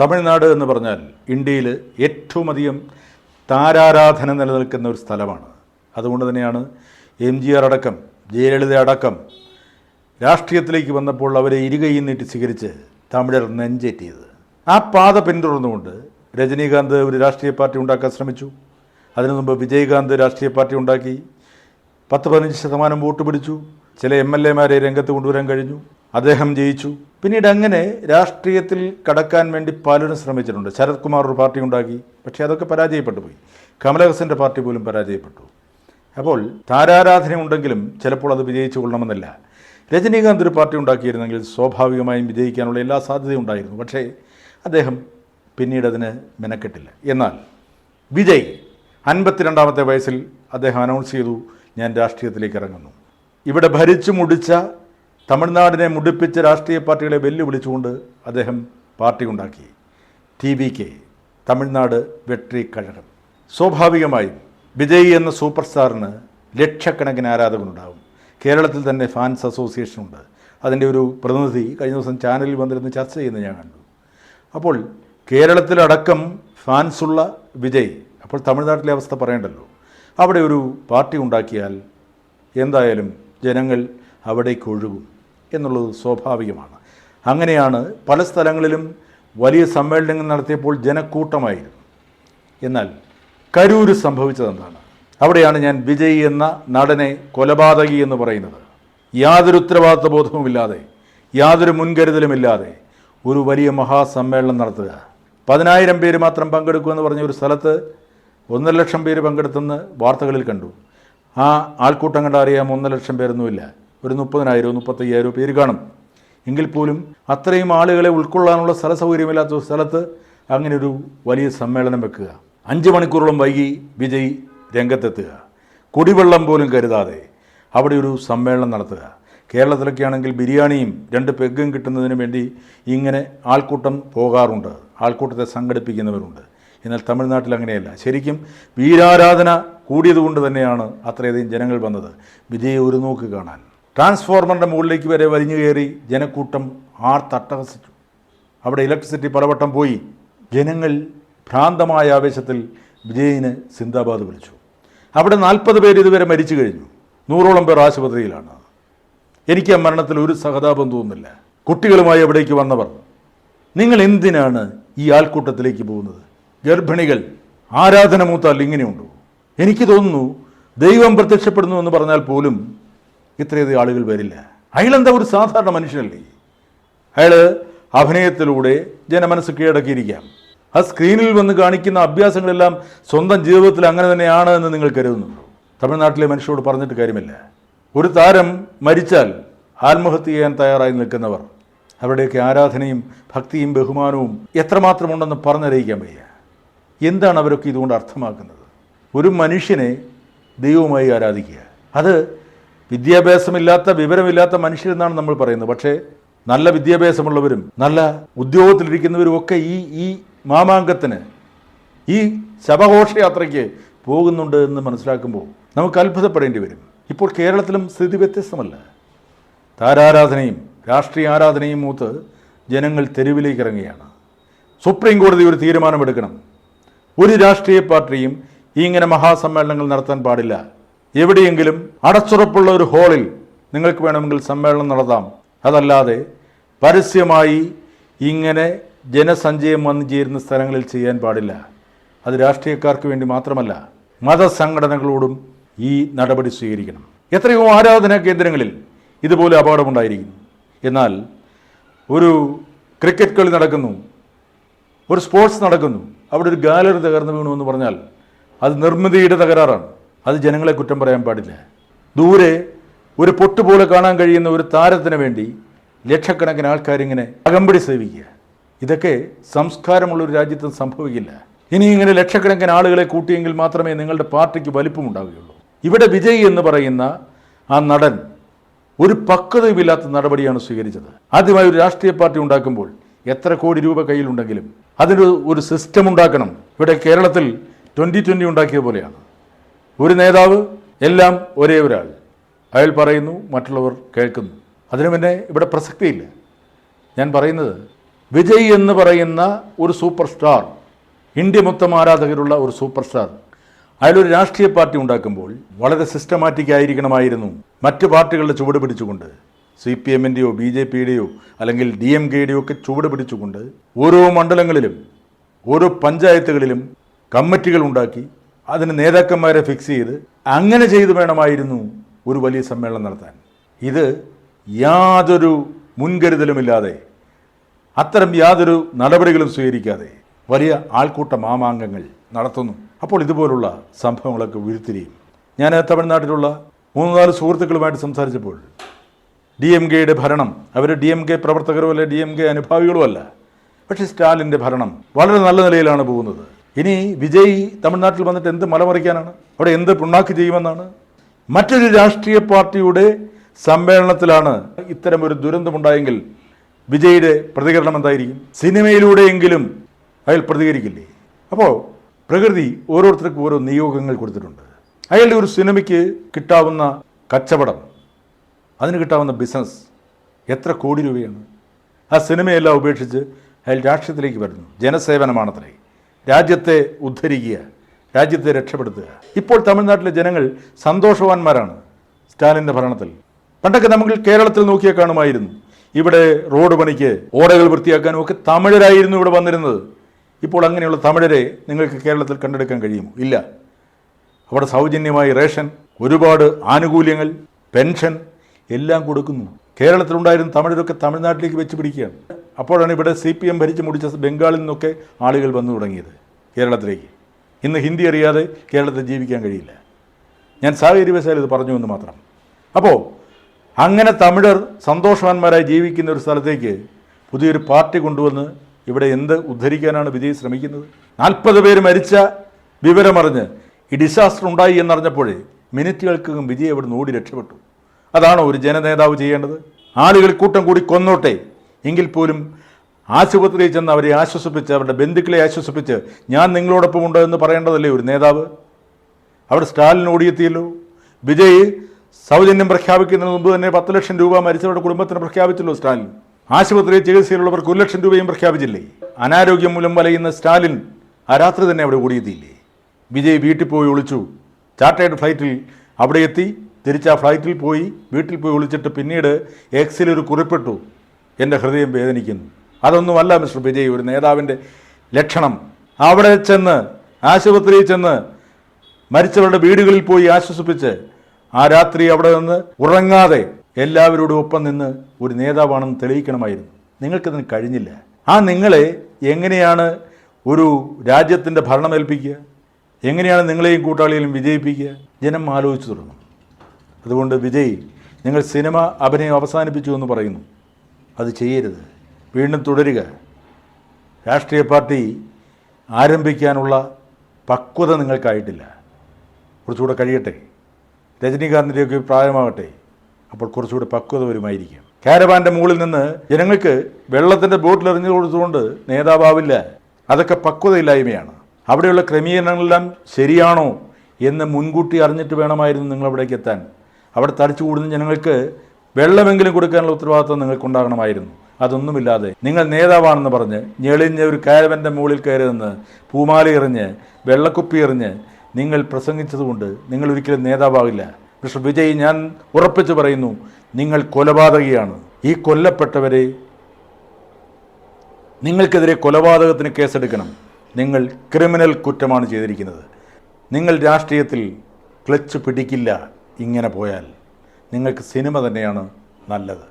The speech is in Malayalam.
തമിഴ്നാട് എന്ന് പറഞ്ഞാൽ ഇന്ത്യയിൽ ഏറ്റവും അധികം താരാരാധന നിലനിൽക്കുന്ന ഒരു സ്ഥലമാണ്. അതുകൊണ്ട് തന്നെയാണ് എം ജി ആർ അടക്കം ജയലളിത അടക്കം രാഷ്ട്രീയത്തിലേക്ക് വന്നപ്പോൾ അവരെ ഇരുകൈ നീട്ടി സ്വീകരിച്ച് തമിഴർ നെഞ്ചേറ്റിയത്. ആ പാത പിന്തുടർന്നുകൊണ്ട് രജനീകാന്ത് ഒരു രാഷ്ട്രീയ പാർട്ടി ഉണ്ടാക്കാൻ ശ്രമിച്ചു. അതിനു മുമ്പ് വിജയകാന്ത് രാഷ്ട്രീയ പാർട്ടി ഉണ്ടാക്കി. പത്ത് പതിനഞ്ച് ശതമാനം വോട്ട് പിടിച്ചു. ചില എം എൽ എമാരെ രംഗത്ത് കൊണ്ടുവരാൻ കഴിഞ്ഞു. അദ്ദേഹം ജയിച്ചു. പിന്നീട് അങ്ങനെ രാഷ്ട്രീയത്തിൽ കടക്കാൻ വേണ്ടി പലരും ശ്രമിച്ചിട്ടുണ്ട്. ശരത് കുമാർ ഒരു പാർട്ടി ഉണ്ടാക്കി പക്ഷേ അതൊക്കെ പരാജയപ്പെട്ടു പോയി. കമലഹാസന്റെ പാർട്ടി പോലും പരാജയപ്പെട്ടു. അപ്പോൾ താരാരാധന ഉണ്ടെങ്കിലും ചിലപ്പോൾ അത് വിജയിച്ചു കൊള്ളണമെന്നില്ല. രജനീകാന്ത് ഒരു പാർട്ടി ഉണ്ടാക്കിയിരുന്നെങ്കിൽ സ്വാഭാവികമായും വിജയിക്കാനുള്ള എല്ലാ സാധ്യതയും ഉണ്ടായിരുന്നു. പക്ഷേ അദ്ദേഹം പിന്നീട് അതിന് മെനക്കെട്ടില്ല. എന്നാൽ വിജയ് അൻപത്തിരണ്ടാമത്തെ വയസ്സിൽ അദ്ദേഹം അനൗൺസ് ചെയ്തു ഞാൻ രാഷ്ട്രീയത്തിലേക്ക് ഇറങ്ങുന്നു. ഇവിടെ ഭരിച്ചു മുടിച്ച തമിഴ്നാടിനെ മുടിപ്പിച്ച രാഷ്ട്രീയ പാർട്ടികളെ വെല്ലുവിളിച്ചുകൊണ്ട് അദ്ദേഹം പാർട്ടി ഉണ്ടാക്കി. T V K Tamil Nadu Vettri Kazhagam. സ്വാഭാവികമായും വിജയ് എന്ന സൂപ്പർ സ്റ്റാറിന് ലക്ഷക്കണക്കിന് ആരാധകരുണ്ടാവും. കേരളത്തിൽ തന്നെ ഫാൻസ് അസോസിയേഷൻ ഉണ്ട്. അതിന്റെ ഒരു പ്രതിനിധി കഴിഞ്ഞ ദിവസം ചാനലിൽ വന്നിരുന്ന് ചർച്ച ചെയ്യുന്നത് ഞാൻ കണ്ടു. അപ്പോൾ കേരളത്തിലടക്കം ഫാൻസുള്ള വിജയ് അപ്പോൾ തമിഴ്നാട്ടിലെ അവസ്ഥ പറയണ്ടല്ലോ. അവിടെ ഒരു പാർട്ടി ഉണ്ടാക്കിയാൽ എന്തായാലും ജനങ്ങൾ അവിടേക്ക് ഒഴുകും. എന്നുള്ളത് സ്വാഭാവികമാണ്. അങ്ങനെയാണ് പല സ്ഥലങ്ങളിലും വലിയ സമ്മേളനങ്ങൾ നടത്തിയപ്പോൾ ജനക്കൂട്ടമായിരുന്നു. എന്നാൽ കരൂര് സംഭവിച്ചതെന്താണ്? അവിടെയാണ് ഞാൻ വിജയ് എന്ന നടനെ കൊലപാതകി എന്ന് പറയുന്നത്. യാതൊരു ഉത്തരവാദിത്വ ബോധവുമില്ലാതെ യാതൊരു മുൻകരുതലുമില്ലാതെ ഒരു വലിയ മഹാസമ്മേളനം നടത്തുക. പതിനായിരം പേര് മാത്രം പങ്കെടുക്കുമെന്ന് പറഞ്ഞ ഒരു സ്ഥലത്ത് ഒന്നര ലക്ഷം പേര് പങ്കെടുത്തെന്ന് വാർത്തകളിൽ കണ്ടു. ആ ആൾക്കൂട്ടം കണ്ടറിയാം ഒന്നര ലക്ഷം പേരൊന്നുമില്ല. ഒരു മുപ്പതിനായിരവും മുപ്പത്തയ്യായിരവും പേര് കാണും. എങ്കിൽ പോലും അത്രയും ആളുകളെ ഉൾക്കൊള്ളാനുള്ള സ്ഥല സൗകര്യമില്ലാത്ത സ്ഥലത്ത് അങ്ങനെ ഒരു വലിയ സമ്മേളനം വെക്കുക. അഞ്ച് മണിക്കൂറോളം വൈകി വിജയ് രംഗത്തെത്തുക. കുടിവെള്ളം പോലും കരുതാതെ അവിടെ ഒരു സമ്മേളനം നടത്തുക. കേരളത്തിലൊക്കെ ആണെങ്കിൽ ബിരിയാണിയും രണ്ട് പെഗ്ഗും കിട്ടുന്നതിന് വേണ്ടി ഇങ്ങനെ ആൾക്കൂട്ടം പോകാറുണ്ട്. ആൾക്കൂട്ടത്തെ സംഘടിപ്പിക്കുന്നവരുണ്ട്. എന്നാൽ തമിഴ്നാട്ടിൽ അങ്ങനെയല്ല. ശരിക്കും വീരാരാധന കൂടിയതുകൊണ്ട് തന്നെയാണ് അത്രയധികം ജനങ്ങൾ വന്നത്. വിജയെ ഒരു നോക്ക് കാണാൻ. ട്രാൻസ്ഫോർമറിന്റെ മുകളിലേക്ക് വരെ വലിഞ്ഞു കയറി ജനക്കൂട്ടം ആർ തട്ടഹസിച്ചു. അവിടെ ഇലക്ട്രിസിറ്റി പലവട്ടം പോയി. ജനങ്ങൾ ഭ്രാന്തമായ ആവേശത്തിൽ വിജയിന് സിന്ദാബാദ് വിളിച്ചു. അവിടെ നാൽപ്പത് പേര് ഇതുവരെ മരിച്ചു കഴിഞ്ഞു. നൂറോളം പേർ ആശുപത്രിയിലാണ്. എനിക്ക് ആ മരണത്തിൽ ഒരു സഹതാപം തോന്നുന്നില്ല കുട്ടികളുമായി അവിടേക്ക് വന്നവർ നിങ്ങൾ എന്തിനാണ് ഈ ആൾക്കൂട്ടത്തിലേക്ക് പോകുന്നത്? ഗർഭിണികൾ ആരാധന മൂത്താൽ ഇങ്ങനെയുണ്ടോ? എനിക്ക് തോന്നുന്നു ദൈവം പ്രത്യക്ഷപ്പെടുന്നു എന്ന് പറഞ്ഞാൽ പോലും ഇത്രയധികം ആളുകൾ വരില്ല. അയാളെന്താ ഒരു സാധാരണ മനുഷ്യനല്ലേ? അയാൾ അഭിനയത്തിലൂടെ ജനമനസ്സ് കീഴടക്കിയിരിക്കാം ആ സ്ക്രീനിൽ വന്ന് കാണിക്കുന്ന അഭ്യാസങ്ങളെല്ലാം സ്വന്തം ജീവിതത്തിൽ അങ്ങനെ തന്നെയാണ് എന്ന് നിങ്ങൾ കരുതുന്നുണ്ടോ? തമിഴ്നാട്ടിലെ മനുഷ്യരോട് പറഞ്ഞിട്ട് കാര്യമില്ല. ഒരു താരം മരിച്ചാൽ ആത്മഹത്യ ചെയ്യാൻ തയ്യാറായി നിൽക്കുന്നവർ അവരുടെയൊക്കെ ആരാധനയും ഭക്തിയും ബഹുമാനവും എത്രമാത്രം ഉണ്ടെന്ന് പറഞ്ഞറിയിക്കാൻ വയ്യ. എന്താണ് അവരൊക്കെ ഇതുകൊണ്ട് അർത്ഥമാക്കുന്നത്? ഒരു മനുഷ്യനെ ദൈവമായി ആരാധിക്കുക. അത് വിദ്യാഭ്യാസമില്ലാത്ത വിവരമില്ലാത്ത മനുഷ്യരെന്നാണ് നമ്മൾ പറയുന്നത്. പക്ഷേ നല്ല വിദ്യാഭ്യാസമുള്ളവരും നല്ല ഉദ്യോഗത്തിലിരിക്കുന്നവരും ഒക്കെ ഈ ഈ മാമാങ്കത്തിന് ഈ ശവഘോഷയാത്രയ്ക്ക് പോകുന്നുണ്ട് എന്ന് മനസ്സിലാക്കുമ്പോൾ നമുക്ക് അത്ഭുതപ്പെടേണ്ടി വരും. ഇപ്പോൾ കേരളത്തിലും സ്ഥിതി വ്യത്യസ്തമല്ല. താരാരാധനയും രാഷ്ട്രീയ ആരാധനയും മൂത്ത് ജനങ്ങൾ തെരുവിലേക്ക് ഇറങ്ങുകയാണ്. സുപ്രീം കോടതി ഒരു തീരുമാനമെടുക്കണം. ഒരു രാഷ്ട്രീയ പാർട്ടിയും ഇങ്ങനെ മഹാസമ്മേളനങ്ങൾ നടത്താൻ പാടില്ല. എവിടെയെങ്കിലും അടച്ചുറപ്പുള്ള ഒരു ഹാളിൽ നിങ്ങൾക്ക് വേണമെങ്കിൽ സമ്മേളനം നടത്താം. അതല്ലാതെ പരസ്യമായി ഇങ്ങനെ ജനസഞ്ചയം വന്നു ചേരുന്ന സ്ഥലങ്ങളിൽ ചെയ്യാൻ പാടില്ല. അത് രാഷ്ട്രീയക്കാർക്ക് വേണ്ടി മാത്രമല്ല മതസംഘടനകളോടും ഈ നടപടി സ്വീകരിക്കണം. എത്രയോ ആരാധനാ കേന്ദ്രങ്ങളിൽ ഇതുപോലെ അപകടമുണ്ടായിരിക്കുന്നു. എന്നാൽ ഒരു ക്രിക്കറ്റ് കളി നടക്കുന്നു ഒരു സ്പോർട്സ് നടക്കുന്നു അവിടെ ഒരു ഗാലറി തകർന്നു വീണു എന്ന് പറഞ്ഞാൽ അത് നിർമ്മിതിയുടെ തകരാറാണ്. അത് ജനങ്ങളെ കുറ്റം പറയാൻ പാടില്ല. ദൂരെ ഒരു പൊട്ടുപോലെ കാണാൻ കഴിയുന്ന ഒരു താരത്തിന് വേണ്ടി ലക്ഷക്കണക്കിന് ആൾക്കാരിങ്ങനെ അകമ്പടി സേവിക്കുക. ഇതൊക്കെ സംസ്കാരമുള്ള ഒരു രാജ്യത്ത് സംഭവിക്കില്ല. ഇനി ഇങ്ങനെ ലക്ഷക്കണക്കിന് ആളുകളെ കൂട്ടിയെങ്കിൽ മാത്രമേ നിങ്ങളുടെ പാർട്ടിക്ക് വലിപ്പമുണ്ടാവുകയുള്ളൂ. ഇവിടെ വിജയ് എന്ന് പറയുന്ന ആ നടൻ ഒരു പക്വതയുമില്ലാത്ത നടപടിയാണ് സ്വീകരിച്ചത്. ആദ്യമായി ഒരു രാഷ്ട്രീയ പാർട്ടി ഉണ്ടാക്കുമ്പോൾ എത്ര കോടി രൂപ കയ്യിലുണ്ടെങ്കിലും അതിനൊരു ഒരു സിസ്റ്റം ഉണ്ടാക്കണം. ഇവിടെ കേരളത്തിൽ ട്വന്റി ട്വന്റി ഉണ്ടാക്കിയ പോലെയാണ്. ഒരു നേതാവ് എല്ലാം ഒരേ ഒരാൾ. അയാൾ പറയുന്നു മറ്റുള്ളവർ കേൾക്കുന്നു. അതിനു പിന്നെ ഇവിടെ പ്രസക്തിയില്ല. ഞാൻ പറയുന്നത് വിജയ് എന്ന് പറയുന്ന ഒരു സൂപ്പർ സ്റ്റാർ ഇന്ത്യ മൊത്തം ആരാധകരുള്ള ഒരു സൂപ്പർ സ്റ്റാർ അയാളൊരു രാഷ്ട്രീയ പാർട്ടി ഉണ്ടാക്കുമ്പോൾ വളരെ സിസ്റ്റമാറ്റിക് ആയിരിക്കണമായിരുന്നു മറ്റ് പാർട്ടികളുടെ ചുവട് പിടിച്ചുകൊണ്ട്. സി പി എമ്മിന്റെയോ ബി ജെ പിയുടെയോ അല്ലെങ്കിൽ ഡി എം കെയുടെയോ ഒക്കെ ചുവട് പിടിച്ചുകൊണ്ട് ഓരോ മണ്ഡലങ്ങളിലും ഓരോ പഞ്ചായത്തുകളിലും കമ്മിറ്റികൾ ഉണ്ടാക്കി അതിന് നേതാക്കന്മാരെ ഫിക്സ് ചെയ്ത് അങ്ങനെ ചെയ്ത് വേണമായിരുന്നു ഒരു വലിയ സമ്മേളനം നടത്താൻ. ഇത് യാതൊരു മുൻകരുതലുമില്ലാതെ അത്തരം യാതൊരു നടപടികളും സ്വീകരിക്കാതെ വലിയ ആൾക്കൂട്ട മാമാങ്കങ്ങൾ നടത്തുന്നു. അപ്പോൾ ഇതുപോലുള്ള സംഭവങ്ങളൊക്കെ ഉരുത്തിരിയും ഞാൻ തമിഴ്നാട്ടിലുള്ള മൂന്ന് നാല് സുഹൃത്തുക്കളുമായിട്ട് സംസാരിച്ചപ്പോൾ ഡി എം കെയുടെ ഭരണം അവർ ഡി എം കെ പ്രവർത്തകരോ അല്ല ഡി എം കെ അനുഭാവികളോ അല്ല പക്ഷേ സ്റ്റാലിന്റെ ഭരണം വളരെ നല്ല നിലയിലാണ് പോകുന്നത്. ഇനി വിജയ് തമിഴ്നാട്ടിൽ വന്നിട്ട് എന്ത് മലമറിക്കാനാണ്? അവിടെ എന്ത് പുണ്ണാക്ക് ചെയ്യുമെന്നാണ്? മറ്റൊരു രാഷ്ട്രീയ പാർട്ടിയുടെ സമ്മേളനത്തിലാണ് ഇത്തരം ഒരു ദുരന്തമുണ്ടായെങ്കിൽ വിജയുടെ പ്രതികരണം എന്തായിരിക്കും? സിനിമയിലൂടെയെങ്കിലും അയാൾ പ്രതികരിക്കില്ലേ? അപ്പോൾ പ്രകൃതി ഓരോരുത്തർക്കും ഓരോ നിയോഗങ്ങൾ കൊടുത്തിട്ടുണ്ട്. അയാളുടെ ഒരു സിനിമയ്ക്ക് കിട്ടാവുന്ന കച്ചവടം അതിന് കിട്ടാവുന്ന ബിസിനസ് എത്ര കോടി രൂപയാണ്? ആ സിനിമയെല്ലാം ഉപേക്ഷിച്ച് അയാൾ രാഷ്ട്രീയത്തിലേക്ക് വരുന്നു ജനസേവനമാണത്രേ. രാജ്യത്തെ ഉദ്ധരിക്കുക രാജ്യത്തെ രക്ഷപ്പെടുത്തുക. ഇപ്പോൾ തമിഴ്നാട്ടിലെ ജനങ്ങൾ സന്തോഷവാന്മാരാണ് സ്റ്റാലിന്റെ ഭരണത്തിൽ. പണ്ടൊക്കെ നമുക്ക് കേരളത്തിൽ നോക്കിയാൽ കാണുമായിരുന്നു. ഇവിടെ റോഡ് പണിക്ക് ഓടകൾ വൃത്തിയാക്കാനും ഒക്കെ തമിഴരായിരുന്നു ഇവിടെ വന്നിരുന്നത്. ഇപ്പോൾ അങ്ങനെയുള്ള തമിഴരെ നിങ്ങൾക്ക് കേരളത്തിൽ കണ്ടെടുക്കാൻ കഴിയുമോ? ഇല്ല. അവിടെ സൗജന്യമായി റേഷൻ ഒരുപാട് ആനുകൂല്യങ്ങൾ പെൻഷൻ എല്ലാം കൊടുക്കുന്നു. കേരളത്തിലുണ്ടായിരുന്ന തമിഴരൊക്കെ തമിഴ്നാട്ടിലേക്ക് വെച്ച് പിടിക്കുകയാണ്. അപ്പോഴാണ് ഇവിടെ സി പി എം ഭരിച്ച് മുടിച്ച ബംഗാളിൽ നിന്നൊക്കെ ആളുകൾ വന്നു തുടങ്ങിയത് കേരളത്തിലേക്ക്. ഇന്ന് ഹിന്ദി അറിയാതെ കേരളത്തിൽ ജീവിക്കാൻ കഴിയില്ല. ഞാൻ സാഹചര്യവശാൽ ഇത് പറഞ്ഞു എന്ന് മാത്രം. അപ്പോൾ അങ്ങനെ തമിഴർ സന്തോഷവാന്മാരായി ജീവിക്കുന്ന ഒരു സ്ഥലത്തേക്ക് പുതിയൊരു പാർട്ടി കൊണ്ടുവന്ന് ഇവിടെ എന്ത് ഉദ്ധരിക്കാനാണ് വിജയ് ശ്രമിക്കുന്നത്? നാൽപ്പത് പേര് മരിച്ച വിവരമറിഞ്ഞ് ഈ ഡിസാസ്റ്റർ ഉണ്ടായി എന്നറിഞ്ഞപ്പോഴേ മിനിറ്റുകൾക്കകം വിജയ് അവിടെ നിന്ന് ഓടി രക്ഷപ്പെട്ടു. അതാണോ ഒരു ജനനേതാവ് ചെയ്യേണ്ടത്? ആളുകൾ കൂട്ടം കൂടി കൊന്നോട്ടെ. എങ്കിൽ പോലും ആശുപത്രിയിൽ ചെന്ന് അവരെ ആശ്വസിപ്പിച്ച് അവരുടെ ബന്ധുക്കളെ ആശ്വസിപ്പിച്ച് ഞാൻ നിങ്ങളോടൊപ്പം ഉണ്ടോ എന്ന് പറയേണ്ടതല്ലേ ഒരു നേതാവ്? അവിടെ സ്റ്റാലിൻ ഓടിയെത്തിയല്ലോ. വിജയ് സൗജന്യം പ്രഖ്യാപിക്കുന്നതിന് മുമ്പ് തന്നെ പത്ത് ലക്ഷം രൂപ മരിച്ചവരുടെ കുടുംബത്തിന് പ്രഖ്യാപിച്ചല്ലോ സ്റ്റാലിൻ. ആശുപത്രിയിൽ ചികിത്സയിലുള്ളവർക്ക് ഒരു ലക്ഷം രൂപയും പ്രഖ്യാപിച്ചില്ലേ? അനാരോഗ്യം മൂലം വലയുന്ന സ്റ്റാലിൻ ആ രാത്രി തന്നെ അവിടെ ഓടിയെത്തിയില്ലേ? വിജയ് വീട്ടിൽ പോയി ഒളിച്ചു. ചാർട്ടേഡ് ഫ്ലൈറ്റിൽ അവിടെ എത്തി. തിരിച്ച് ആ ഫ്ലൈറ്റിൽ പോയി വീട്ടിൽ പോയി ഒളിച്ചിട്ട് പിന്നീട് എക്സിൽ ഒരു കുറിപ്പിട്ടു. എന്റെ ഹൃദയം വേദനിക്കുന്നു. അതൊന്നുമല്ല മിസ്റ്റർ വിജയ് ഒരു നേതാവിന്റെ ലക്ഷണം. അവിടെ ചെന്ന് ആശുപത്രിയിൽ ചെന്ന് മരിച്ചവരുടെ വീടുകളിൽ പോയി ആശ്വസിപ്പിച്ച് ആ രാത്രി അവിടെ നിന്ന് ഉറങ്ങാതെ എല്ലാവരോടും ഒപ്പം നിന്ന് ഒരു നേതാവാണെന്ന് തെളിയിക്കണമായിരുന്നു. നിങ്ങൾക്കതിന് കഴിഞ്ഞില്ല. ആ നിങ്ങളെ എങ്ങനെയാണ് ഒരു രാജ്യത്തിന്റെ ഭരണമേൽപ്പിക്കുക? എങ്ങനെയാണ് നിങ്ങളെയും കൂട്ടാളികളും വിജയിപ്പിക്കുക? ജനം ആലോചിച്ചു തുടങ്ങും. അതുകൊണ്ട് വിജയ് നിങ്ങൾ സിനിമ അഭിനയം അവസാനിപ്പിച്ചു എന്ന് പറയുന്നു. അത് ചെയ്യരുത്. വീണ്ടും തുടരുക. രാഷ്ട്രീയ പാർട്ടി ആരംഭിക്കാനുള്ള പക്വത നിങ്ങൾക്കായിട്ടില്ല. കുറച്ചുകൂടെ കഴിയട്ടെ. രജനീകാന്തിന്റെയൊക്കെ പ്രായമാകട്ടെ. അപ്പോൾ കുറച്ചുകൂടെ പക്വത വരുമായിരിക്കും. കാരവാന്റെ മുകളിൽ നിന്ന് ജനങ്ങൾക്ക് വെള്ളത്തിന്റെ ബോട്ടിൽ എറിഞ്ഞു കൊടുത്തുകൊണ്ട് നേതാവാവില്ല. അതൊക്കെ പക്വതയില്ലായ്മയാണ്. അവിടെയുള്ള ക്രമീകരണങ്ങളെല്ലാം ശരിയാണോ എന്ന് മുൻകൂട്ടി അറിഞ്ഞിട്ട് വേണമായിരുന്നു നിങ്ങൾ അവിടേക്ക് എത്താൻ. അവിടെ തടിച്ചു കൂടുന്ന ജനങ്ങൾക്ക് വെള്ളമെങ്കിലും കൊടുക്കാനുള്ള ഉത്തരവാദിത്വം നിങ്ങൾക്കുണ്ടാകണമായിരുന്നു. അതൊന്നുമില്ലാതെ നിങ്ങൾ നേതാവാണെന്ന് പറഞ്ഞ് ഞെളിഞ്ഞ ഒരു കാരവന്റെ മുകളിൽ കയറി നിന്ന് പൂമാല എറിഞ്ഞ് വെള്ളക്കുപ്പി എറിഞ്ഞ് നിങ്ങൾ പ്രസംഗിച്ചതുകൊണ്ട് നിങ്ങൾ ഒരിക്കലും നേതാവാകില്ല. മിസ്റ്റർ വിജയ് ഞാൻ ഉറപ്പിച്ചു പറയുന്നു നിങ്ങൾ കൊലപാതകിയാണ്. ഈ കൊല്ലപ്പെട്ടവരെ നിങ്ങൾക്കെതിരെ കൊലപാതകത്തിന് കേസെടുക്കണം. നിങ്ങൾ ക്രിമിനൽ കുറ്റമാണ് ചെയ്തിരിക്കുന്നത്. നിങ്ങൾ രാഷ്ട്രീയത്തിൽ ക്ലച്ച് പിടിക്കില്ല ഇങ്ങനെ പോയാൽ. നിങ്ങൾക്ക് സിനിമ തന്നെയാണ് നല്ലത്.